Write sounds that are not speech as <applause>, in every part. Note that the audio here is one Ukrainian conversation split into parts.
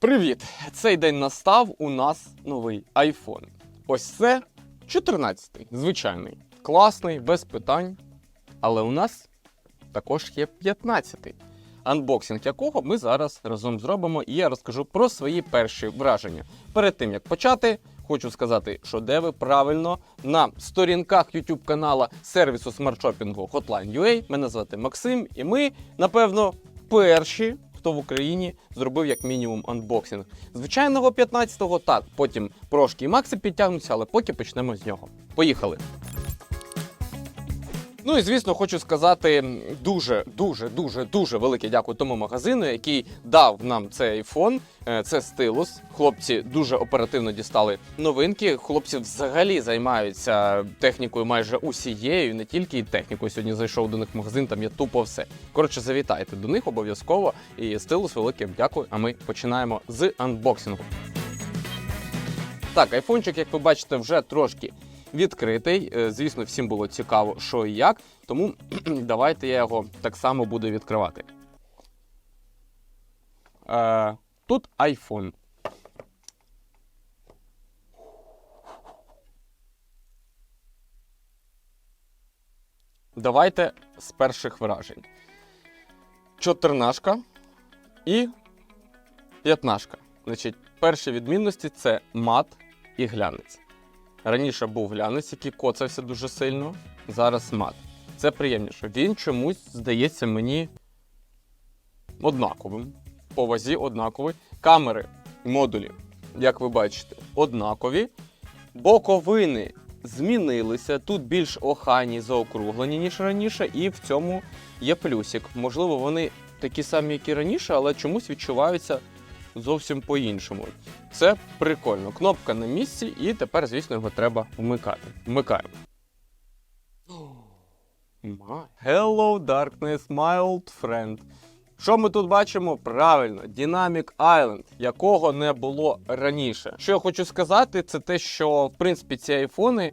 Привіт! Цей день настав. У нас новий iPhone. Ось це 14-й, звичайний, класний, без питань. Але у нас також є 15-й, анбоксинг якого ми зараз разом зробимо, і я розкажу про свої перші враження. Перед тим як почати, хочу сказати, що де ви правильно на сторінках YouTube канала сервісу смартшопінгу Hotline.ua. Мене звати Максим, і ми, напевно, перші. Хто в Україні зробив як мінімум анбоксинг. Звичайного 15-го так, потім прошки і макси підтягнуться, але поки почнемо з нього. Поїхали. Ну і звісно, хочу сказати дуже, дуже, дуже, дуже велике дякую тому магазину, який дав нам цей iPhone. Е, Це стилус. Хлопці дуже оперативно дістали новинки. Хлопці взагалі займаються технікою майже усією, не тільки технікою. Сьогодні зайшов до них в магазин, там є тупо все. Коротше, завітайте до них обов'язково. І стилус велике дякую. А ми починаємо з анбоксингу. Так, айфончик, як ви бачите, вже трошки відкритий. Е, Звісно, всім було цікаво, що і як. Тому <clears throat> давайте я його так само буду відкривати. Е, тут iPhone. Давайте з перших вражень. Чотирнашка і п'ятнашка. Значить, перші відмінності це мат і глянець. Раніше був глянець, який коцався дуже сильно. Зараз мат. Це приємніше. Він чомусь здається мені однаковим. По вазі однаковий. Камери, модулі, як ви бачите, однакові. Боковини змінилися. Тут більш охайні, заокруглені, ніж раніше, і в цьому є плюсик. Можливо, вони такі самі, як і раніше, але чомусь відчуваються зовсім по-іншому. Це прикольно. Кнопка на місці, і тепер, звісно, його треба вмикати. Вмикаємо. Hello, Darkness, my old friend. Що ми тут бачимо? Правильно, Dynamic Island, якого не було раніше. Що я хочу сказати, це те, що в принципі ці айфони.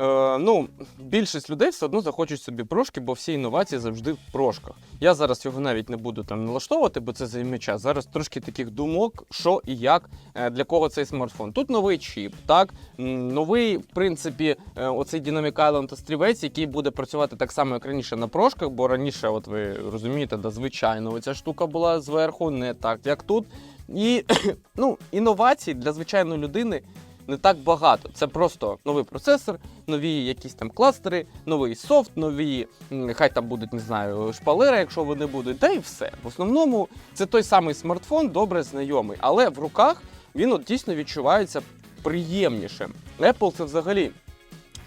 Е, ну, більшість людей все одно захочуть собі прошки, бо всі інновації завжди в прошках. Я зараз його навіть не буду там налаштовувати, бо це займе час. Зараз трошки таких думок, що і як, е, для кого цей смартфон. Тут новий чіп, так новий, в принципі, е, оцей Dynamic Island острівець, який буде працювати так само, як раніше на прошках, бо раніше, от ви розумієте, да, звичайно, ця штука була зверху, не так, як тут. І <coughs> ну, інновацій для звичайної людини не так багато. Це просто новий процесор, нові якісь там кластери, новий софт, нові, хай там будуть, не знаю, шпалери, якщо вони будуть, та і все. В основному це той самий смартфон, добре знайомий, але в руках він от дійсно відчувається приємнішим. Apple це взагалі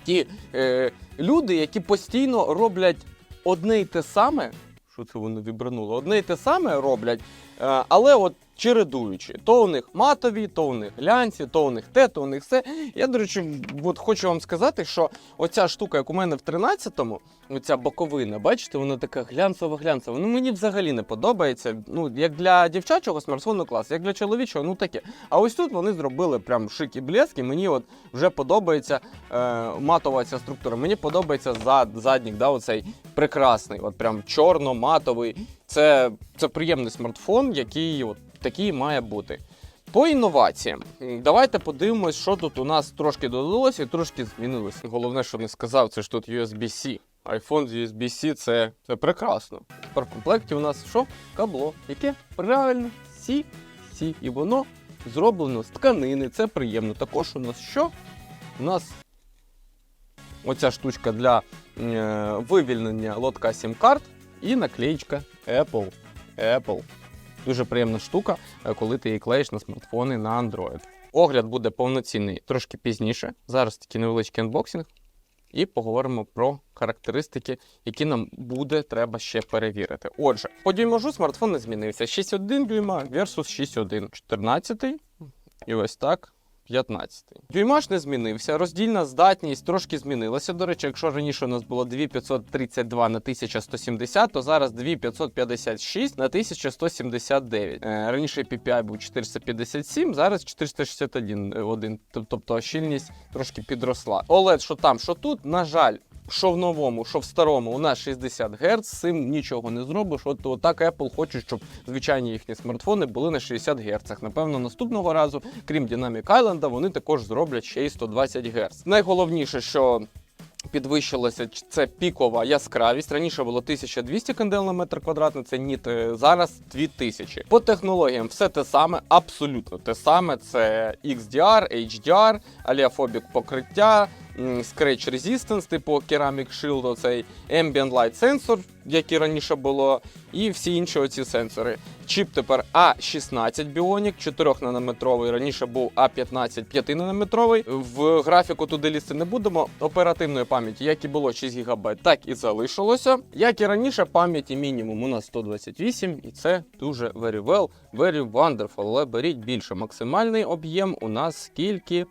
ті е, люди, які постійно роблять одне й те саме. Що це воно вібрануло? Одне й те саме роблять, е, але от чередуючи. То у них матові, то у них глянці, то у них те, то у них все. Я, до речі, от хочу вам сказати, що оця штука, як у мене в 13-му, оця боковина, бачите, вона така глянцева-глянцева. Ну мені взагалі не подобається. Ну, як для дівчачого смартфону клас, як для чоловічого, ну таке. А ось тут вони зробили прям шик і блеск, і мені от вже подобається е, матова ця структура. Мені подобається зад, заднік, да, оцей прекрасний, от прям чорно-матовий. Це, це приємний смартфон, який от такий має бути. По інноваціям, давайте подивимось, що тут у нас трошки додалося і трошки змінилося. Головне, що не сказав, це ж тут USB-C. iPhone з USB-C це, це прекрасно. Тепер в комплекті у нас що? Кабло, яке правильно C-C. І воно зроблено з тканини. Це приємно. Також у нас що? У нас оця штучка для е, вивільнення лотка сім-карт і наклеїчка Apple. Apple. Дуже приємна штука, е, коли ти її клеїш на смартфони на Android. Огляд буде повноцінний трошки пізніше. Зараз такий невеличкий анбоксинг. І поговоримо про характеристики, які нам буде треба ще перевірити. Отже, по дюймажу смартфон не змінився. 6,1 дюйма versus 6,1. 14 і ось так. 15. Дюймаж не змінився. Роздільна здатність трошки змінилася. До речі, якщо раніше у нас було 2532 на 1170, то зараз 2556 на 1179. Е, Раніше PPI був 457, зараз 461, е. Тобто щільність трошки підросла. OLED, що там, що тут, на жаль. Що в новому, що в старому, у нас 60 Гц, цим нічого не зробиш. От, от так Apple хоче, щоб звичайні їхні смартфони були на 60 Гц. Напевно, наступного разу, крім Dynamic Island, вони також зроблять ще й 120 Гц. Найголовніше, що підвищилася це пікова яскравість. Раніше було 1200 кандел на метр квадратний, це ніт, е, зараз 2000. По технологіям все те саме, абсолютно те саме. Це XDR, HDR, аліафобік покриття, Scratch Resistance, типу Ceramic Shield, оцей Ambient Light Sensor, як і раніше було, і всі інші оці сенсори. Чіп тепер А16 Bionic, 4 нанометровий, раніше був А15 5 нанометровий. В графіку туди лізти не будемо. Оперативної пам'яті, як і було 6 ГБ, так і залишилося. Як і раніше, пам'яті мінімум у нас 128, і це дуже very well, very wonderful. Але беріть більше. Максимальний об'єм у нас скільки?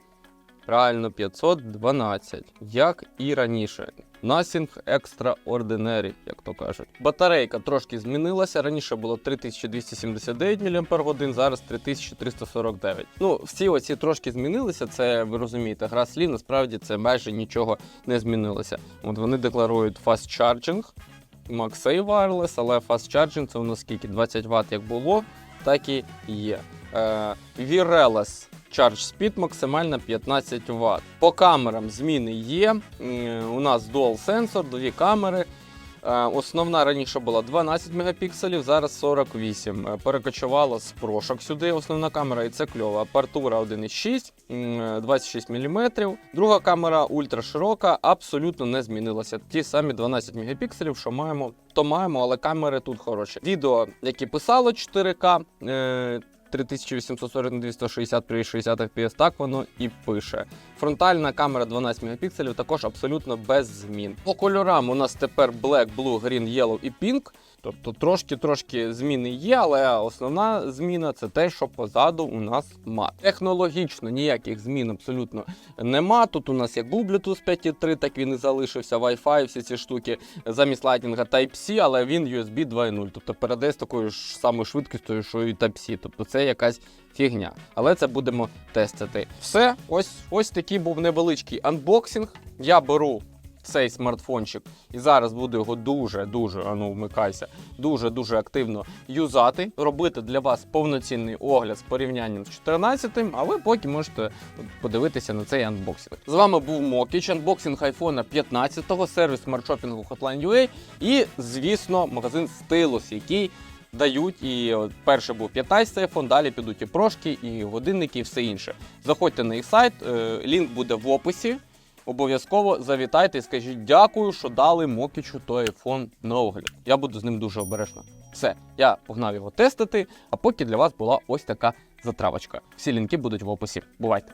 Правильно, 512, як і раніше. Nothing extraordinary, як то кажуть. Батарейка трошки змінилася. Раніше було 3279 мАч, зараз 3349. Ну, всі оці трошки змінилися. Це ви розумієте, гра слів. Насправді це майже нічого не змінилося. От вони декларують fast charging, MagSafe Wireless, але fast charging це у нас скільки? 20 Вт як було, так і є. Wireless Charge Speed максимально 15 Вт. По камерам зміни є. У нас Dual Sensor, дві камери. Е, Основна раніше була 12 мегапікселів, зараз 48. Е, Перекочувала з прошок сюди. Основна камера, і це кльово. Апартура 1,6, м, 26 мм. Друга камера ультраширока, абсолютно не змінилася. Ті самі 12 мегапікселів, що маємо, то маємо, але камери тут хороші. Відео, яке писало 4К. Е, 3840 на 260 при 60 fps, так воно і пише. Фронтальна камера 12 мегапікселів також абсолютно без змін. По кольорам у нас тепер Black, Blue, Green, Yellow і Pink. Тобто трошки-трошки зміни є, але основна зміна це те, що позаду у нас мат. Технологічно ніяких змін абсолютно нема. Тут у нас як був Bluetooth 5.3, так він і залишився. Wi-Fi, всі ці штуки замість лайтінга Type-C, але він USB 2.0. Тобто передає з такою ж самою швидкістю, що і Type-C. Тобто це якась фігня. Але це будемо тестити. Все, ось ось такий був невеличкий анбоксинг. Я беру цей смартфончик і зараз буду його дуже-дуже, а ну вмикайся, дуже-дуже активно юзати, робити для вас повноцінний огляд з порівнянням з 14-м, а ви поки можете подивитися на цей анбоксинг. З вами був Мокіч, анбоксинг iPhone 15, сервіс смартшопінгу Hotline.ua і, звісно, магазин Stylus, який дають. І от перший був 15 iPhone, далі підуть і прошки, і годинники, і все інше. Заходьте на їх сайт, е, лінк буде в описі. Обов'язково завітайте і скажіть дякую, що дали Мокічу той айфон на огляд. Я буду з ним дуже обережно. Все, я погнав його тестити, а поки для вас була ось така затравочка. Всі лінки будуть в описі. Бувайте!